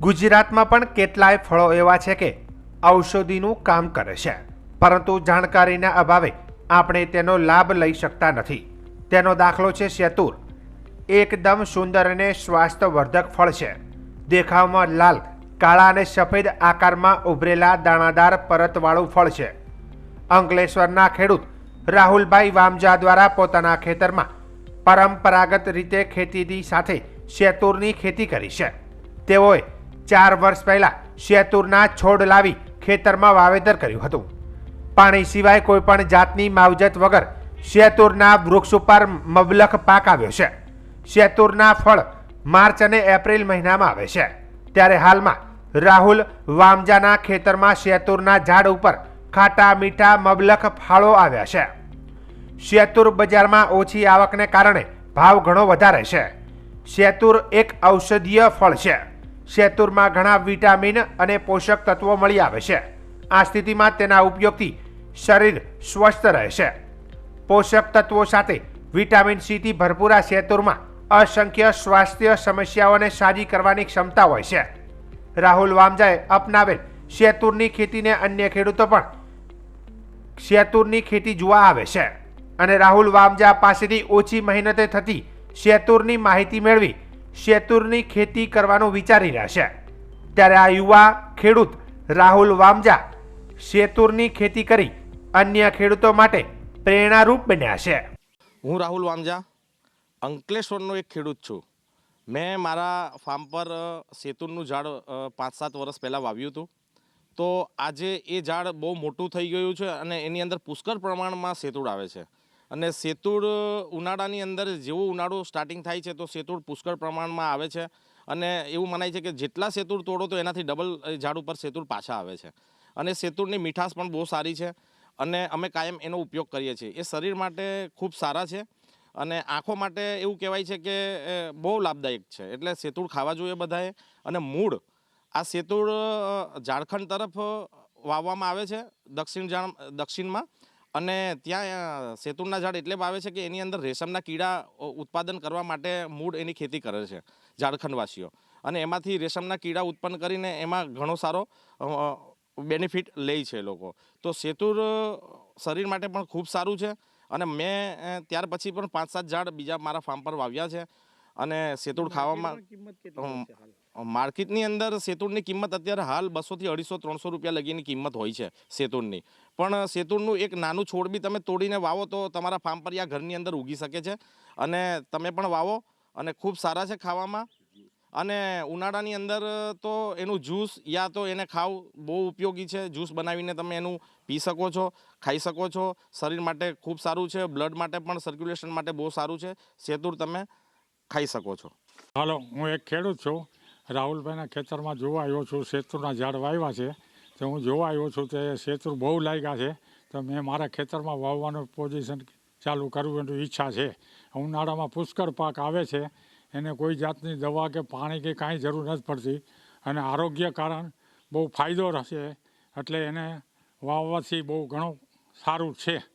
ગુજરાતમાં પણ કેટલાય ફળો એવા છે કે ઔષધિનું કામ કરે છે. પરંતુ જાણકારીના અભાવે આપણે તેનો લાભ લઈ શકતા નથી. તેનો દાખલો છે શેતુર એકદમ સુંદર અને સ્વાસ્થ્યવર્ધક ફળ છે. દેખાવમાં લાલ, કાળા અને સફેદ આકારમાં ઉભરેલા દાણાદાર પરતવાળું ફળ છે. અંકલેશ્વરના ખેડૂત રાહુલભાઈ વામજા દ્વારા પોતાના ખેતરમાં પરંપરાગત રીતે ખેતીની સાથે શેતુરની ખેતી કરી છે. તેઓએ ચાર વર્ષ પહેલા શેતુરના છોડ લાવી ખેતરમાં વાવેતર કર્યું હતું. પાણી સિવાય કોઈપણ જાતની માવજત વગર શેતુરના વૃક્ષ ઉપર મબલખ પાક આવ્યો છે. શેતુરના ફળ માર્ચ અને એપ્રિલ મહિનામાં આવે છે. ત્યારે હાલમાં રાહુલ વામજાના ખેતરમાં શેતુરના ઝાડ ઉપર ખાટા મીઠા મબલખ ફાળો આવ્યા છે. શેતુર બજારમાં ઓછી આવકને કારણે ભાવ ઘણો વધારે છે. શેતુર એક ઔષધીય ફળ છે. શેતુરમાં ઘણા વિટામિન અને પોષક તત્વો મળી આવે છે. આ સ્થિતિમાં તેના ઉપયોગથી શરીર સ્વસ્થ રહે છે. પોષક તત્વો સાથે વિટામિન સીથી ભરપૂર આ શેતુરમાં અસંખ્ય સ્વાસ્થ્ય સમસ્યાઓને સાજી કરવાની ક્ષમતા હોય છે. રાહુલ વામજાએ અપનાવેલ શેતુરની ખેતીને અન્ય ખેડૂતો પણ શેતુરની ખેતી જોવા આવે છે. અને રાહુલ વામજા પાસેથી ઓછી મહેનતે થતી શેતુરની માહિતી મેળવી શેતુરની ખેતી કરવાનું વિચારી રહ્યા છે. ત્યારે આ યુવા ખેડૂત રાહુલ વામજા શેતુરની ખેતી કરી અન્ય ખેડૂતો માટે પ્રેરણારૂપ બન્યા છે. હું રાહુલ વામજા, અંકલેશ્વરનો એક ખેડૂત છું. મેં મારા ફાર્મ પર શેતુરનું ઝાડ પાંચ સાત વર્ષ પહેલાં વાવ્યું હતું. તો આજે એ ઝાડ બહુ મોટું થઈ ગયું છે અને એની અંદર પુષ્કળ પ્રમાણમાં સેતુડ આવે છે. અને સેતુડ ઉનાળાની અંદર જેવો ઉનાળો સ્ટાર્ટિંગ થાય છે તો સેતુડ પુષ્કળ પ્રમાણમાં આવે છે. અને એવું મનાય છે કે જેટલા સેતુડ તોડો તો એનાથી ડબલ ઝાડ ઉપર સેતુડ પાછા આવે છે. અને સેતુડની મીઠાશ પણ બહુ સારી છે અને અમે કાયમ એનો ઉપયોગ કરીએ છીએ. એ શરીર માટે ખૂબ સારા છે અને આંખો માટે એવું કહેવાય છે કે બહુ લાભદાયક છે. એટલે સેતુળ ખાવા જોઈએ બધાએ અને મૂળ, આ સેતુળ ઝારખંડ તરફ વાવવામાં આવે છે દક્ષિણ દક્ષિણમાં. અને ત્યાં અ, ઝાડ એટલે વાવે છે કે એની અંદર રેશમના કીડા ઉત્પાદન કરવા માટે મૂળ એની ખેતી કરે છે ઝારખંડવાસીઓ અને એમાંથી રેશમના કીડા ઉત્પન્ન કરીને એમાં ઘણો સારો બેનિફિટ લે છે લોકો. તો સેતુર શરીર માટે પણ ખૂબ સારું છે. અને મેં ત્યાર પછી પણ પાંચ સાત ઝાડ બીજા મારા ફાર્મ પર વાવ્યા છે. અને સેતુડ ખાવામાં માર્કેટની અંદર સેતુડની કિંમત અત્યારે હાલ બસોથી અઢીસો ત્રણસો રૂપિયા લગીની કિંમત હોય છે સેતુડની પણ સેતુડનું એક નાનું છોડ બી તમે તોડીને વાવો તો તમારા ફાર્મ પર યા ઘરની અંદર ઉગી શકે છે. અને તમે પણ વાવો અને ખૂબ સારા છે ખાવામાં. અને ઉનાળાની અંદર તો એનું જ્યુસ યા તો એને ખાવ બહુ ઉપયોગી છે. જ્યુસ બનાવીને તમે એનું પી શકો છો ખાઈ શકો છો. શરીર માટે ખૂબ સારું છે બ્લડ માટે પણ સર્ક્યુલેશન માટે બહુ સારું છે. સેતુર તમે ખાઈ શકો છો. હાલો, હું એક ખેડૂત છું. રાહુલભાઈના ખેતરમાં જોવા આવ્યો છું. શેતુરના ઝાડ વાવ્યા છે. તો હું જોવા આવ્યો છું તે શેતુર બહુ લાગ્યા છે. તો મેં મારા ખેતરમાં વાવવાનું પોઝિશન ચાલુ કરવું એની ઈચ્છા છે. ઉનાળામાં પુષ્કળ પાક આવે છે. એને કોઈ જાતની દવા કે પાણી કે કાંઈ જરૂર નથી પડતી. અને આરોગ્ય કારણ બહુ ફાયદો રહેશે. એટલે એને વાવવાથી બહુ ઘણું સારું છે.